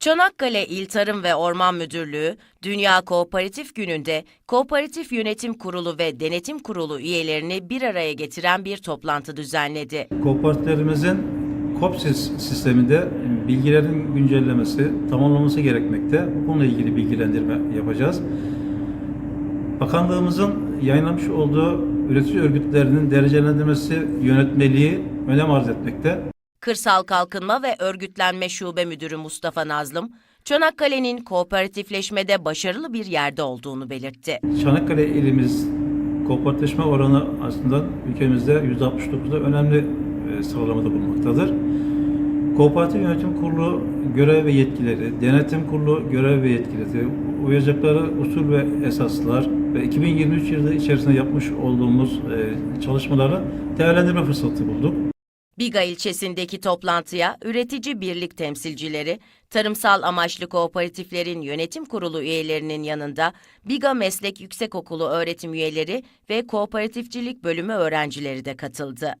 Çanakkale İl Tarım ve Orman Müdürlüğü, Dünya Kooperatif Günü'nde Kooperatif Yönetim Kurulu ve Denetim Kurulu üyelerini bir araya getiren bir toplantı düzenledi. Kooperatiflerimizin KOPSIS sisteminde bilgilerin güncellemesi, tamamlaması gerekmekte. Bu konuyla ilgili bilgilendirme yapacağız. Bakanlığımızın yayınlamış olduğu üretici örgütlerinin derecelendirmesi yönetmeliği önem arz etmekte. Kırsal Kalkınma ve Örgütlenme Şube Müdürü Mustafa Nazlım, Çanakkale'nin kooperatifleşmede başarılı bir yerde olduğunu belirtti. Çanakkale ilimiz kooperatifleşme oranı aslında ülkemizde %69'da önemli e, sıralamada bulunmaktadır. Kooperatif Yönetim Kurulu görev ve yetkileri, Denetim Kurulu görev ve yetkileri, uyacakları usul ve esaslar ve 2023 yılı içerisinde yapmış olduğumuz e, çalışmaları değerlendirme fırsatı bulduk. Biga ilçesindeki toplantıya üretici birlik temsilcileri, tarımsal amaçlı kooperatiflerin yönetim kurulu üyelerinin yanında Biga Meslek Yüksekokulu öğretim üyeleri ve kooperatifçilik bölümü öğrencileri de katıldı.